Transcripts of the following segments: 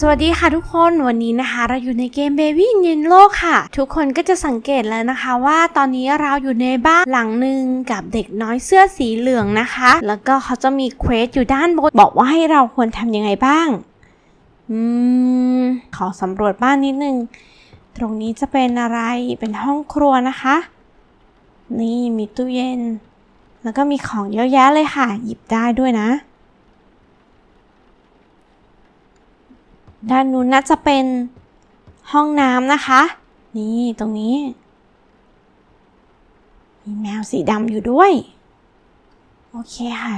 สวัสดีค่ะทุกคนวันนี้นะคะ เราอยู่ในเกม Baby i n โลกค่ะ ทุกคนก็จะสังเกตแล้วนะคะว่าตอนนี้เราอยู่ในบ้านหลังหนึ่งกับเด็กน้อยเสื้อสีเหลืองนะคะ แล้วก็เขาจะมีเควสอยู่ด้านบน บอกว่าให้เราควรทำยังไงบ้าง อืม ขอสำรวจบ้านนิดนึง ตรงนี้จะเป็นอะไรเป็นห้องครัวนะคะ นี่มีตู้เย็น แล้วก็มีของเยอะแยะเลยค่ะ หยิบได้ด้วยนะ ด้านนู้นน่าจะเป็นห้องน้ำนะคะ นี่ตรงนี้ มีแมวสีดำอยู่ด้วย โอเคค่ะ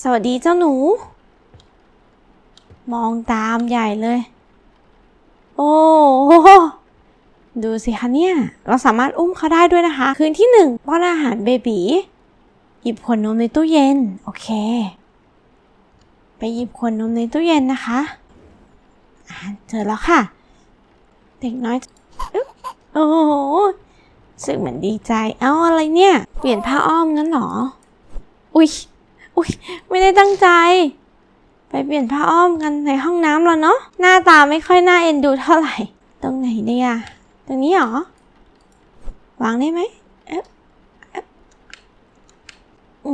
สวัสดีเจ้าหนู มองตามใหญ่เลย โอ้โหดูสิคะเนี่ย เราสามารถอุ้มเขาได้ด้วยนะคะ คืนที่หนึ่งป้อนอาหารเบบีหยิบขวดนมในตู้เย็น โอเค หยิบขวดนมในตู้เย็นนะคะอ่าเจอแล้วค่ะ เด็กน้อยอึ๊บโอ้โหรู้สึกเหมือนดีใจ เอ้าอะไรเนี่ย เปลี่ยนผ้าอ้อมงั้นเหรอ อุ๊ย อุ๊ย ไม่ได้ตั้งใจ ไปเปลี่ยนผ้าอ้อมกันในห้องน้ำแล้วเนาะ หน้าตาไม่ค่อยน่าเอ็นดูเท่าไหร่ ตรงไหนเนี่ยตรงนี้เหรอ วางได้ไหมเอ๊ะเอ๊ะ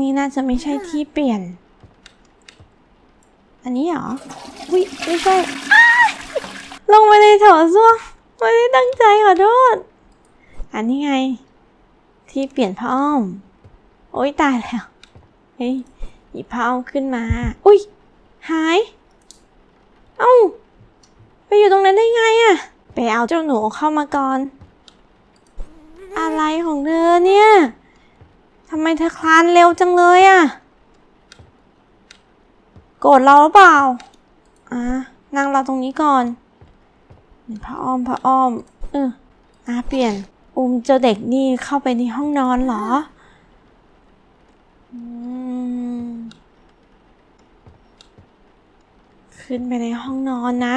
นี่น่าจะไม่ใช่ที่เปลี่ยน อันนี้เหรอ อุ้ยไม่ใช่ลงไปในโถส้วมไม่ได้ตั้งใจขอโทษ อันนี้ไง ที่เปลี่ยนผ้าอ้อม โอ๊ยตายแล้ว เฮ้ยหยิบผ้าอ้อมขึ้นมา อุ้ยหาย เอ้า ไปอยู่ตรงนั้นได้ไงอะไปเอาเจ้าหนูเข้ามาก่อน อะไรของเธอเนี่ยทำไมเธอคลานเร็วจังเลยอะ โกรธเราหรือเปล่า อะนั่งเราตรงนี้ก่อนพระอ้อมพระอ้อมเอออะเปลี่ยน อุ้มเจ้าเด็กนี่เข้าไปในห้องนอนเหรออืมขึ้นไปในห้องนอนนะ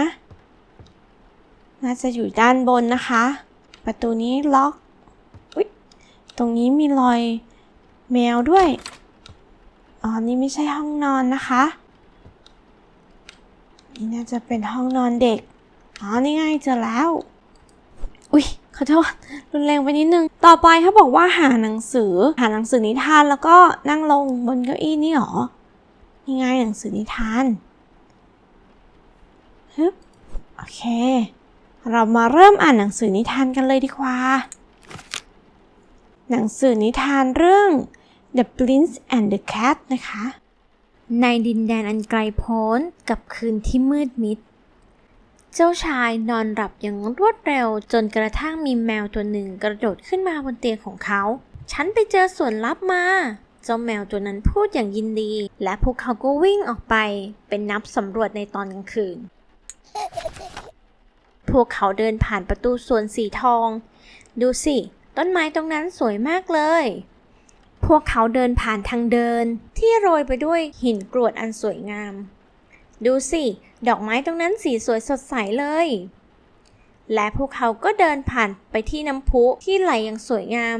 น่าจะอยู่ด้านบนนะคะ ประตูนี้ล็อกอุ๊ยตรงนี้มีรอยแมวด้วย อ๋อ นี่ไม่ใช่ห้องนอนนะคะ นี่น่าจะเป็นห้องนอนเด็ก อ๋อ นี่ไงเจอแล้ว อุ๊ยขอโทษรุนแรงไปนิดนึง ต่อไปเขาบอกว่าหาหนังสือ หาหนังสือนิทานแล้วก็นั่งลงบนเก้าอี้นี่หรอ นี่ไงหนังสือนิทานฮึบโอเค เรามาเริ่มอ่านหนังสือนิทานกันเลยดีกว่า หนังสือนิทานเรื่อง The Prince and the Cat นะคะ ในดินแดนอันไกลโพ้นกับคืนที่มืดมิด เจ้าชายนอนหลับอย่างรวดเร็วจนกระทั่งมีแมวตัวหนึ่งกระโดดขึ้นมาบนเตียงของเขา ฉันไปเจอส่วนลับมา เจ้าแมวตัวนั้นพูดอย่างยินดี และพวกเขาก็วิ่งออกไป เป็นนับสำรวจในตอนกลางคืน พวกเขาเดินผ่านประตูสวนสีทอง ดูสิ ต้นไม้ตรงนั้นสวยมากเลย พวกเขาเดินผ่านทางเดิน ที่โรยไปด้วยหินกรวดอันสวยงาม ดูสิ ดอกไม้ตรงนั้นสีสวยสดใสเลย และพวกเขาก็เดินผ่านไปที่น้ำพุที่ไหลอย่างสวยงาม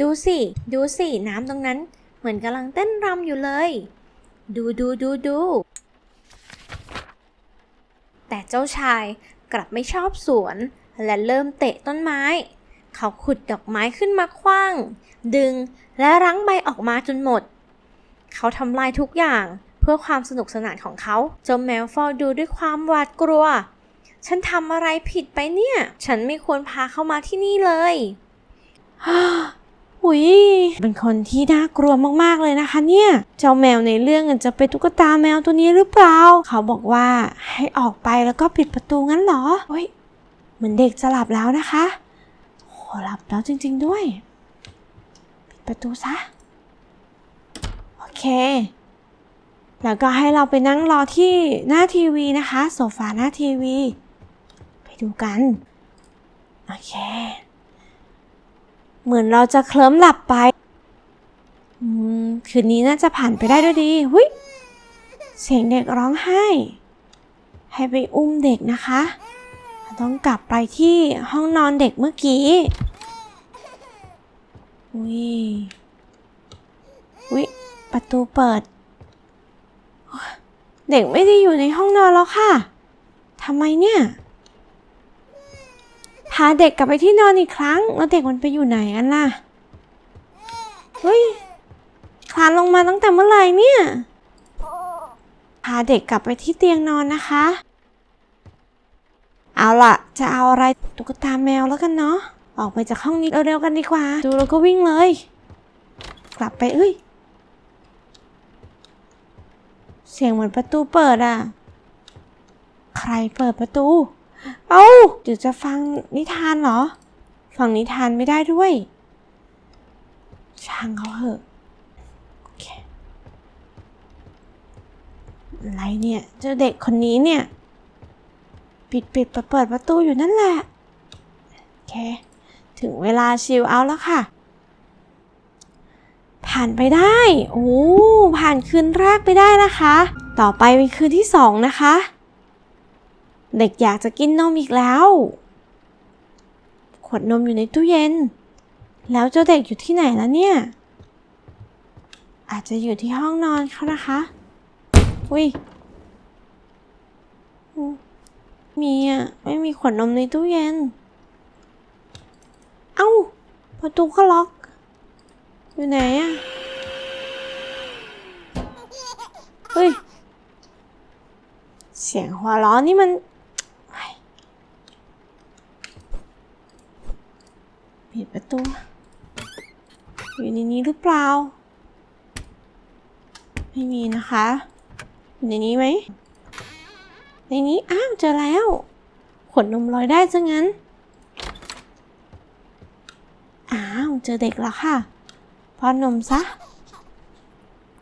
ดูสิ ดูสิ น้ำตรงนั้นเหมือนกำลังเต้นรำอยู่เลย ดูดูดูดูแต่เจ้าชายกลับไม่ชอบสวน และเริ่มเตะต้นไม้ เขาขุดดอกไม้ขึ้นมาคว้าง ดึงและรั้งใบออกมาจนหมด เขาทำลายทุกอย่างเพื่อความสนุกสนานของเขาเจ้าแมวเฝ้าดูด้วยความหวาดกลัว ฉันทำอะไรผิดไปเนี่ย ฉันไม่ควรพาเขามาที่นี่เลยหุยเป็นคนที่น่ากลัวมากๆเลยนะคะเนี่ย เจ้าแมวในเรื่องจะเป็นตุ๊กตาแมวตัวนี้หรือเปล่า เขาบอกว่าให้ออกไปแล้วก็ปิดประตูงั้นเหรอเฮ้ยเหมือนเด็กจะหลับแล้วนะคะ โหหลับแล้วจริง ๆ ด้วย ปิดประตูซะ โอเค แล้วก็ให้เราไปนั่งรอที่หน้าทีวีนะคะ โซฟาหน้าทีวี ไปดูกัน โอเค เหมือนเราจะเคลิ้มหลับไปคืนนี้น่าจะผ่านไปได้ด้วยดีหุยเสียงเด็กร้องไห้ ให้ไปอุ้มเด็กนะคะ ต้องกลับไปที่ห้องนอนเด็กเมื่อกี้ อุ้ยอุ้ยประตูเปิด เด็กไม่ได้อยู่ในห้องนอนแล้วค่ะทำไมเนี่ย พาเด็กกลับไปที่นอนอีกครั้ง แล้วเด็กมันไปอยู่ไหนกันล่ะ เฮ้ย คลานลงมาตั้งแต่เมื่อไหร่เนี่ย พาเด็กกลับไปที่เตียงนอนนะคะ เอาล่ะ จะเอาอะไรตุ๊กตาแมวแล้วกันเนาะ ออกไปจากห้องนี้เร็วๆกันดีกว่า ดูแล้วก็วิ่งเลย กลับไปเอ้ย เสียงเหมือนประตูเปิดอะใครเปิดประตู เอ้าเดี๋ยวจะฟังนิทานเหรอ ฟังนิทานไม่ได้ด้วย ช่างเขาเหอะอะไรเนี่ย เจ้าเด็กคนนี้เนี่ย ปิดปิดเปิดเปิดประตูอยู่นั่นแหละโอเค ถึงเวลาชิลเอาแล้วค่ะ ผ่านไปได้ โอ้ผ่านคืนแรกไปได้นะคะ ต่อไปเป็นคืนที่สองนะคะ เด็กอยากจะกินนมอีกแล้ว ขวดนมอยู่ในตู้เย็น แล้วเจ้าเด็กอยู่ที่ไหนแล้วเนี่ย อาจจะอยู่ที่ห้องนอนเขานะคะ อุ้ย มมีอะ ไม่มีขวดนมในตู้เย็น เอ้า ประตูก็ล็อก อยู่ไหนอะ เฮ้ย เสียงหัวเราะนี่มันปิดประตู อยู่ในนี้หรือเปล่า ไม่มีนะคะ อยู่ในนี้ไหม ในนี้อ้าวเจอแล้วขนนมลอยได้ซะงั้น อ้าวเจอเด็กแล้วค่ะป้อนนมซะ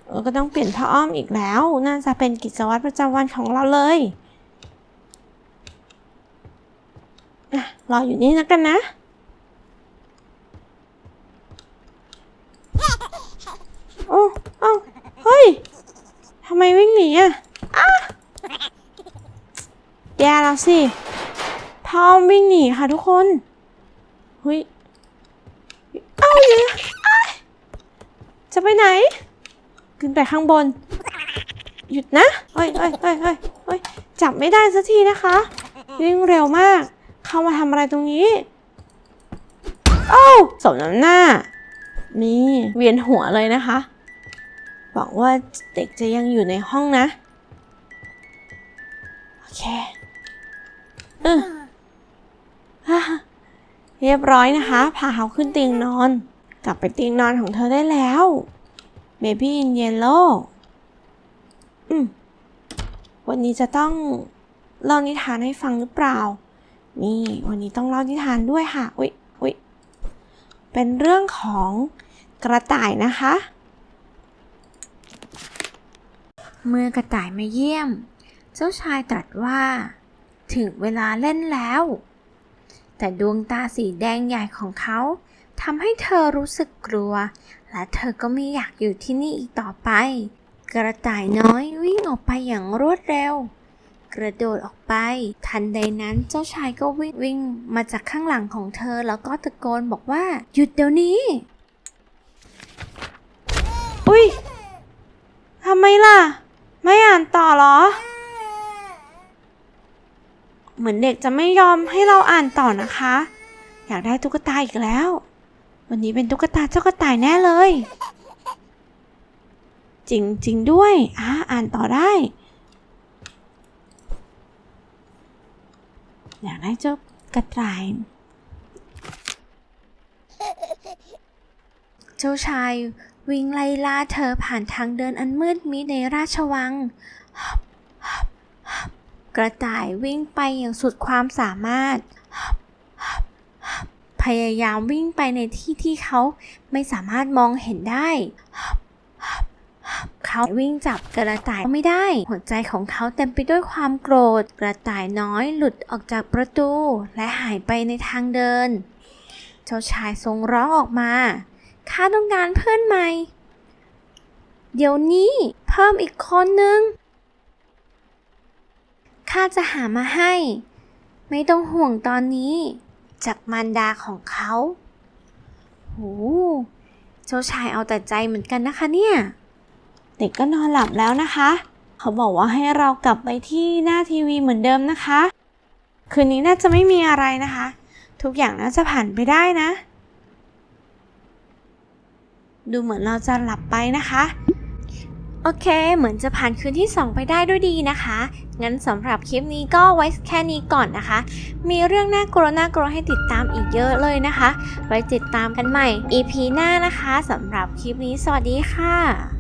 เออก็ต้องเปลี่ยนผ้าอ้อมอีกแล้ว น่าจะเป็นกิจวัตรประจำวันของเราเลยอะรออยู่นี่นะกันนะ โอ้ เอ้า เฮ้ย ทำไมวิ่งหนีอะอ้า แย่แล้วสิพ่อวิ่งหนีค่ะทุกคนเฮ้ยเอ้าอยู่นะอ้ายจะไปไหน ขึ้นไปข้างบน หยุดนะเฮ้ยเฮ้ยเฮ้ยเฮ้ยเฮ้ยจับไม่ได้สักทีนะคะวิ่งเร็วมาก เข้ามาทำอะไรตรงนี้โอ้าสมน้ำหน้า นี่เวียนหัวเลยนะคะบอกว่าเด็กจะยังอยู่ในห้องนะ โอเค เรียบร้อยนะคะ พาเขาขึ้นเตียงนอน กลับไปเตียงนอนของเธอได้แล้ว Baby in Yellow อืมวันนี้จะต้องเล่านิทานให้ฟังหรือเปล่า นี่วันนี้ต้องเล่านิทานด้วยค่ะ อุ๊ยอุ๊ยเป็นเรื่องของกระต่ายนะคะ เมื่อกระต่ายมาเยี่ยม เจ้าชายตรัสว่า ถึงเวลาเล่นแล้ว แต่ดวงตาสีแดงใหญ่ของเขาทำให้เธอรู้สึกกลัว และเธอก็ไม่อยากอยู่ที่นี่อีกต่อไป กระต่ายน้อยวิ่งออกไปอย่างรวดเร็ว กระโดดออกไป ทันใดนั้นเจ้าชายก็วิ่งวิ่งมาจากข้างหลังของเธอแล้วก็ตะโกนบอกว่า หยุดเดี๋ยวนี้ อุ๊ยทำไมล่ะ ไม่อ่านต่อหรอ เหมือนเด็กจะไม่ยอมให้เราอ่านต่อนะคะ อยากได้ตุ๊กตาอีกแล้ว วันนี้เป็นตุ๊กตาเจ้ากระต่ายแน่เลย จริงจริงด้วยอ่าอ่านต่อได้ อยากได้เจ้ากระต่ายเจ้าชายวิ่งไล่ล่าเธอผ่านทางเดินอันมืดมิดในราชวังฮับฮับฮับ กระต่ายวิ่งไปอย่างสุดความสามารถ พยายามวิ่งไปในที่ที่เขาไม่สามารถมองเห็นได้ เขาวิ่งจับกระต่ายไม่ได้ หัวใจของเขาเต็มไปด้วยความโกรธ กระต่ายน้อยหลุดออกจากประตู และหายไปในทางเดิน เจ้าชายทรงร้องออกมา ข้าต้องการเพื่อนใหม่ เดี๋ยวนี้เพิ่มอีกคนนึง ข้าจะหามาให้ ไม่ต้องห่วงตอนนี้ จากมารดาของเขาโหเจ้าชายเอาแต่ใจเหมือนกันนะคะเนี่ย เด็กก็นอนหลับแล้วนะคะ เขาบอกว่าให้เรากลับไปที่หน้าทีวีเหมือนเดิมนะคะ คืนนี้น่าจะไม่มีอะไรนะคะ ทุกอย่างน่าจะผ่านไปได้นะ ดูเหมือนเราจะหลับไปนะคะ โอเค เหมือนจะผ่านคืนที่ 2 ไปได้ด้วยดีนะคะ งั้นสำหรับคลิปนี้ก็ไว้แค่นี้ก่อนนะคะ มีเรื่องน่ากลัวน่ากลัวให้ติดตามอีกเยอะเลยนะคะ ไว้ติดตามกันใหม่ EP หน้านะคะสำหรับคลิปนี้สวัสดีค่ะ